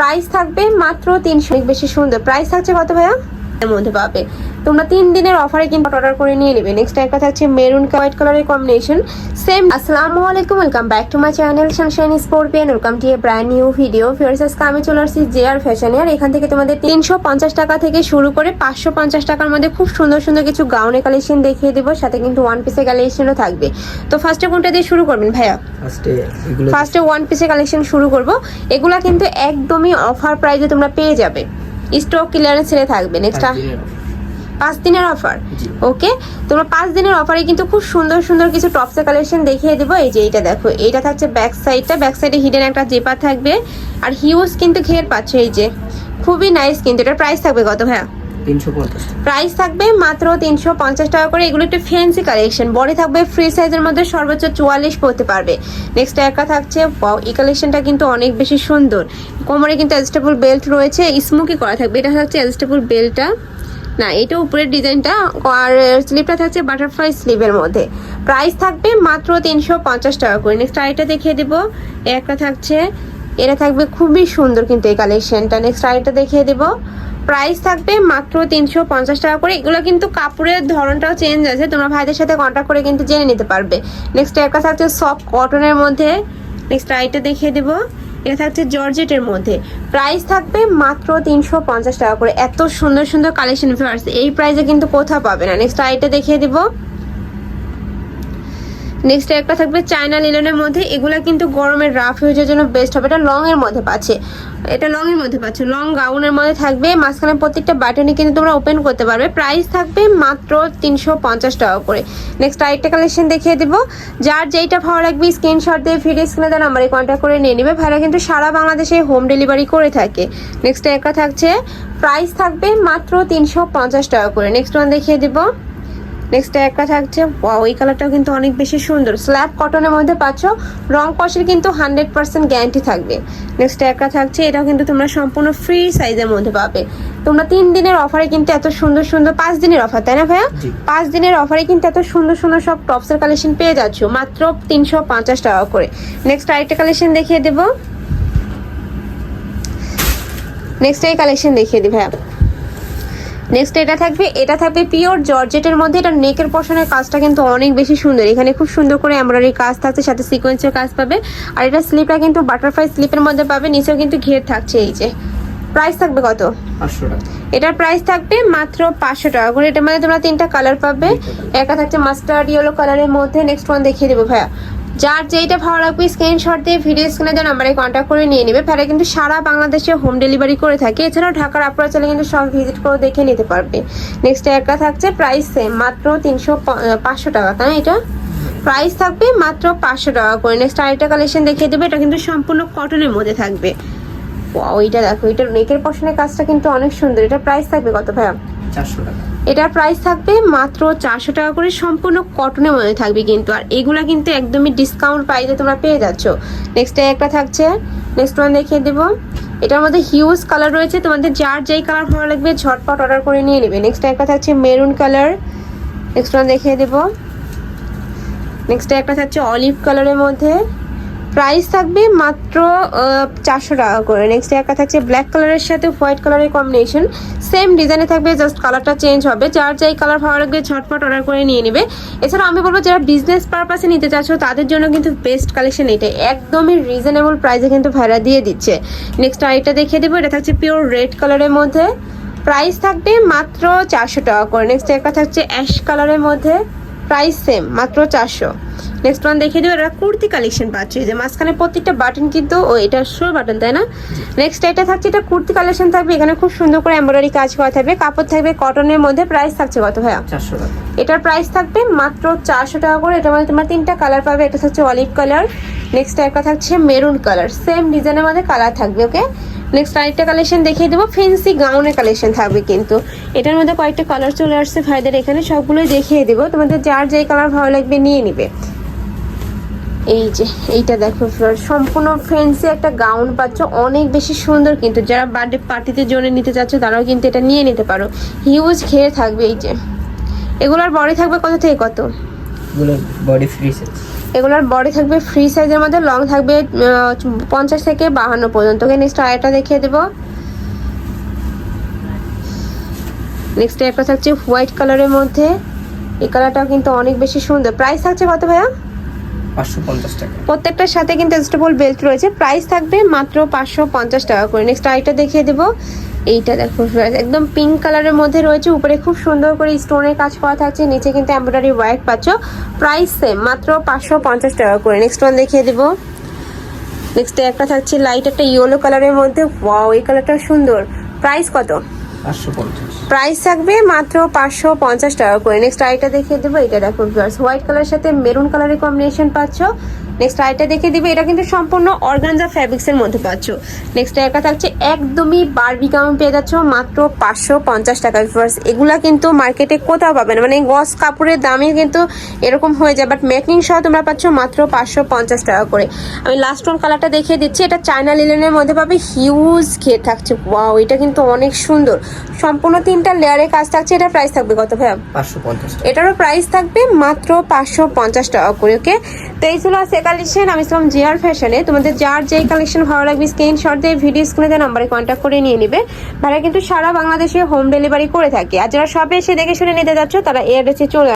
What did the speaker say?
Price থাকবে মাত্র তিনশো। বেশি সুন্দর। প্রাইস থাকছে কত ভাইয়া? এর মধ্যে পাবে। তোমরা তিন দিনের অফারে কিন্তু অর্ডার করে নিয়ে নেবে। নেক্সট একটা থাকছে মেরুন হোয়াইট কালারের কম্বিনেশন সেম আসসালামু আলাইকুম welcome back to my channel Sunshine Sportian welcome to a brand new video fierce আজকে আমি চলে আসছি জে আর ফ্যাশনে আর এখান থেকে তোমাদের তিনশো পঞ্চাশ টাকা থেকে শুরু করে পাঁচশো পঞ্চাশ টাকার মধ্যে খুব সুন্দর সুন্দর কিছু গাউনের কালেকশন দেখিয়ে দেবো সাথে কিন্তু ওয়ান পিসের কালেকশনও থাকবে। তো ফার্স্টে কোনটা দিয়ে শুরু করবেন ভাইয়া? ফার্স্টে ওয়ান পিসের কালেকশন শুরু করব। এগুলা কিন্তু একদমই অফার প্রাইসে তোমরা পেয়ে যাবে। স্টক ক্লিয়ারেন্স সেলে থাকবে। নেক্সট পাঁচ দিনের অফার ওকে তোমরা পাঁচ দিনের অফারে কিন্তু খুব সুন্দর সুন্দর কিছু টপসের কালেকশন দেখিয়ে দেবো। এই যে এইটা দেখো এইটা থাকছে ব্যাক সাইডটা ব্যাক সাইডে হিডেন একটা জেপার থাকবে। আর হিউজ কিন্তু ঘের পাচ্ছে এই যে। খুবই নাইস কিন্তু। এটার প্রাইস থাকবে কত হ্যাঁ প্রাইস থাকবে মাত্র তিনশো পঞ্চাশ টাকা করে। এগুলো একটু ফ্যান্সি কালেকশন বডি থাকবে ফ্রি সাইজের মধ্যে সর্বোচ্চ চুয়াল্লিশ পড়তে পারবে। নেক্সট একটা থাকছে এই কালেকশনটা কিন্তু অনেক বেশি সুন্দর। কোমরে কিন্তু অ্যাডজাস্টেবল বেল্ট রয়েছে। স্মোকি করা থাকবে। এটা থাকছে অ্যাডজাস্টেবল বেল্টটা না, এটা উপরের ডিজাইনটা, আর স্লিপটা থাকছে বাটারফ্লাই স্লিভের মধ্যে। প্রাইস থাকবে মাত্র তিনশো পঞ্চাশ টাকা করে। নেক্সট আরেকটা দেখিয়ে দেবো। একটা থাকছে। এটা থাকবে খুবই সুন্দর কিন্তু এই কালেকশনটা নেক্সট আরেকটা দেখিয়ে দেবো। প্রাইস থাকবে মাত্র তিনশো পঞ্চাশ টাকা করে। এগুলো কিন্তু কাপড়ের ধরনটাও চেঞ্জ আছে। তোমরা ভাইদের সাথে কন্ট্যাক্ট করে কিন্তু জেনে নিতে পারবে। নেক্সট একটা থাকছে সফট কটনের মধ্যে। নেক্সট আইটা দেখিয়ে দেবো। এটা থাকছে জর্জেটের মধ্যে। প্রাইস থাকবে মাত্র তিনশো পঞ্চাশ টাকা করে। এত সুন্দর সুন্দর কালেকশন আছে এই প্রাইসে কিন্তু কোথাও পাবে না। নেক্সট আইটা দেখিয়ে দেবো। নেক্সট একটা থাকবে চায়না লিলনের মধ্যে। এগুলা কিন্তু গরমের রাফ ইউজের জন্য বেস্ট হবে। এটা লং এর মধ্যে পাচ্ছে। এটা লং এর মধ্যে পাচ্ছে। লং গাউনের মধ্যে থাকবে। মাঝখানে প্রত্যেকটা বাটনে কিন্তু তোমরা ওপেন করতে পারবে। প্রাইস থাকবে মাত্র তিনশো পঞ্চাশ টাকা করে। নেক্সট আরেকটা কালেকশন দেখিয়ে দিব। যার যেইটা ভালো লাগবে স্ক্রিনশট দিয়ে ভিডিও স্ক্রিনে দেওয়া নাম্বারে কন্ট্যাক্ট করে নিয়ে নেবে। ভাইরা কিন্তু সারা বাংলাদেশে হোম ডেলিভারি করে থাকে। নেক্সট একটা থাকছে। প্রাইস থাকবে মাত্র তিনশো পঞ্চাশ টাকা করে। নেক্সট ওয়ান দেখিয়ে দিব। নেক্সট একটা থাকছে ওয়াও এই কালারটাও কিন্তু অনেক বেশি সুন্দর। স্ল্যাব কটনের মধ্যে পাচ্ছ রং কষের কিন্তু হান্ড্রেড পার্সেন্ট গ্যারান্টি থাকবে। নেক্সট একটা থাকছে এটাও কিন্তু তোমরা সম্পূর্ণ ফ্রি সাইজের মধ্যে পাবে। তোমরা তিন দিনের অফারে কিন্তু এত সুন্দর সুন্দর পাঁচ দিনের অফার তাই না ভাইয়া? পাঁচ দিনের অফারে কিন্তু এত সুন্দর সুন্দর সব টপসের কালেকশন পেয়ে যাচ্ছ মাত্র তিনশো পঞ্চাশ টাকা করে। নেক্সট আরেকটা কালেকশন দেখিয়ে দেবো। নেক্সট এই কালেকশন দেখিয়ে দিই ভাইয়া। নেক্সট এটা থাকবে এটা থাকবে পিওর জর্জেটের মধ্যে। এটা নেকের পশনের কাজটা কিন্তু অনেক বেশি সুন্দর। এখানে খুব সুন্দর করে এমব্রয়ডারি কাজ থাকছে সাথে সিকোয়েন্সের কাজ পাবে। আর এটা স্লিপটা কিন্তু বাটারফ্লাই স্লিপের মধ্যে পাবে নিচেও কিন্তু ঘের থাকছে এই যে। প্রাইস থাকবে কত? এটার প্রাইস থাকবে মাত্র পাঁচশো টাকা। করে এটার মধ্যে তোমরা তিনটা কালার পাবে। একটা থাকছে মাস্টার্ড ইয়েলো কালারের মধ্যে। নেক্সট ওয়ান দেখিয়ে দেবো ভাইয়া। যার যেইটা ভালো লাগবে স্ক্রিনশট দিয়ে ভিডিও স্ক্রিনে দেওয়া নাম্বারে কন্ট্যাক্ট করে নিয়ে নেবে। ফেরা কিন্তু সারা বাংলাদেশে হোম ডেলিভারি করে থাকে। এছাড়াও ঢাকার আপনারা চলে কিন্তু সব ভিজিট করে দেখে নিতে পারবে। নেক্সট একটা থাকছে প্রাইস সেম মাত্র তিনশো পাঁচশো টাকা। তাই এটা? প্রাইস থাকবে মাত্র পাঁচশো টাকা করে। নেক্সট আরেকটা কালেকশন দেখিয়ে দেবে। এটা কিন্তু সম্পূর্ণ কটনের মধ্যে থাকবে। ওয়াও এইটা দেখো এটার নেকের পশনের কাজটা কিন্তু অনেক সুন্দর। এটা প্রাইস থাকবে কত ভাইয়া? চারশো টাকা। এটার প্রাইস থাকবে মাত্র চারশো টাকা করে সম্পূর্ণ কটনের মধ্যে থাকবে কিন্তু। আর এগুলা কিন্তু একদমই ডিসকাউন্ট প্রাইসে তোমরা পেয়ে যাচ্ছ। নেক্সট একটা থাকছে নেক্সট ওয়ান দেখিয়ে দেবো। এটার মধ্যে হিউজ কালার রয়েছে তোমাদের যার যেই কালার ভালো লাগবে ঝটপট অর্ডার করে নিয়ে নেবে। নেক্সট একটা থাকছে মেরুন কালার নেক্সট ওয়ান দেখিয়ে দেবো। নেক্সট একটা থাকছে অলিভ কালারের মধ্যে। প্রাইস থাকবে মাত্র চারশো টাকা করে। নেক্সট একটা থাকছে ব্ল্যাক কালারের সাথে হোয়াইট কালারের কম্বিনেশন সেম ডিজাইনে থাকবে জাস্ট কালারটা চেঞ্জ হবে। যার যাই কালার ভালো লাগবে, ঝটপট অর্ডার করে নিয়ে নেবে। এছাড়া আমি বলব, যারা বিজনেস পারপাসে নিতে চাচ্ছ, তাদের জন্য কিন্তু বেস্ট কালেকশন এটা একদমই রিজনেবল প্রাইসে কিন্তু ভাড়া দিয়ে দিচ্ছে। নেক্সট আরেকটা দেখিয়ে দেবো, এটা থাকছে পিওর রেড কালারের মধ্যে। প্রাইস থাকবে মাত্র চারশো টাকা করে। নেক্সট একটা থাকছে অ্যাশ কালারের মধ্যে। প্রাইস সেম মাত্র চারশো। নেক্সট ওয়ান দেখিয়ে দেবো এটা কুর্তি কালেকশন পাচ্ছি। যে মাঝখানে প্রত্যেকটা বাটন কিন্তু ও এটা শো বাটন তাই না? নেক্সট এটা থাকছে এটা কুর্তি কালেকশন থাকবে। এখানে খুব সুন্দর করে এমব্রয়ডারি কাজ করা থাকবে। কাপড় থাকবে কটনের মধ্যে প্রাইস থাকছে কত ভাইয়া? এটার প্রাইস থাকবে মাত্র চারশো টাকা করে। এটার মধ্যে তোমার তিনটা কালার পাবে। এটা হচ্ছে অলিভ কালার নেক্সট একটা থাকছে মেরুন কালার সেম ডিজাইনের মধ্যে কালার থাকবে ওকে নেক্সট আরেকটা কালেকশন দেখিয়ে দেবো। ফেন্সি গাউনের কালেকশন থাকবে কিন্তু। এটার মধ্যে কয়েকটা কালার চলে আসছে ভাইদের। এখানে সবগুলোই দেখিয়ে দেবো। তোমাদের যার যেই কালার ভালো লাগবে নিয়ে নিবে। এই যে এইটা দেখো সম্পূর্ণ ফ্যান্সি একটা গাউন পাচ্ছ অনেক বেশি সুন্দর কিন্তু। যারা বার্থডে পার্টিতে জন্য নিতে চাচ্ছ তারাও কিন্তু এটা নিয়ে নিতে পারো। হিউজ ঘের থাকবে এই যে। এগুলোর বডি থাকবে কত থেকে কত? বডি ফ্রি সাইজ এগুলোর বডি থাকবে ফ্রি সাইজের মধ্যে লং থাকবে পঞ্চাশ থেকে বাহান্ন পর্যন্ত। ওকে নেক্সট আরেকটা দেখিয়ে দেবো। নেক্সট একটা থাকছে হোয়াইট কালারের মধ্যে। এই কালারটাও কিন্তু অনেক বেশি সুন্দর। প্রাইস থাকছে কত ভাইয়া? পাঁচশো পঞ্চাশ টাকা। প্রত্যেকটার সাথে কিন্তু অ্যাডজাস্টেবল বেল্ট রয়েছে। প্রাইস থাকবে মাত্র পাঁচশো পঞ্চাশ টাকা করে। নেক্সট আইটা দেখিয়ে দেবো। এইটা দেখো একদম পিঙ্ক কালারের মধ্যে রয়েছে। উপরে খুব সুন্দর করে স্টোনের কাজ করা থাকছে। নিচে কিন্তু এমব্রয়ডারি ওয়ার্ক পাচ্ছ। প্রাইস সেম মাত্র পাঁচশো পঞ্চাশ টাকা করে। নেক্সট ওয়ান দেখিয়ে দেবো। নেক্সট একটা থাকছে লাইট একটা ইয়েলো কালারের মধ্যে। ওয়াও এই কালারটা সুন্দর। প্রাইস কত? প্রাইস থাকবে মাত্র পাঁচশো পঞ্চাশ টাকা। করে নেক্সট আইটা দেখিয়ে দেবো। এটা দেখো হোয়াইট কালার সাথে মেরুন কালারের কম্বিনেশন পাচ্ছ। নেক্সট আইটা দেখিয়ে দিবে এটা কিন্তু সম্পূর্ণ অর্গানজা ফ্যাব্রিক্সের মধ্যে পাচ্ছ। নেক্সট একটা থাকছে একদমই বারবি গাউন পেয়ে যাচ্ছ মাত্র পাঁচশো পঞ্চাশ টাকা। ভিউয়ার্স এগুলা কিন্তু মার্কেটে কোথাও পাবে না। মানে গস কাপড়ের দামই কিন্তু এরকম হয়ে যায় বাট মেকিং সহ তোমরা পাচ্ছ মাত্র পাঁচশো পঞ্চাশ টাকা করে। আমি লাস্ট ওয়ান কালারটা দেখিয়ে দিচ্ছি এটা চায়না লিলেনের মধ্যে পাবে হিউজ খেয়ে থাকছে। ওয়াও এটা কিন্তু অনেক সুন্দর। সম্পূর্ণ তিনটা লেয়ারে কাজ থাকছে এটা প্রাইস থাকবে কত ভাইয়া? পাঁচশো পঞ্চাশ এটারও প্রাইস থাকবে মাত্র পাঁচশো পঞ্চাশ টাকা করে ওকে তো এই ছিল সে কালেকশন, আমি ইসলাম জিয়ার ফ্যাশনে তোমাদের যার যেই কালেকশন ভালো লাগবে স্ক্রিনশট দিয়ে ভিডিও স্ক্রিনে নাম্বারে কন্ট্যাক্ট করে নিয়ে নিবে। ভাড়া কিন্তু সারা বাংলাদেশে হোম ডেলিভারি করে থাকে। আর যারা সবে এসে দেখে শুনে নিতে যাচ্ছ, তারা এই অ্যাড্রেসে চলে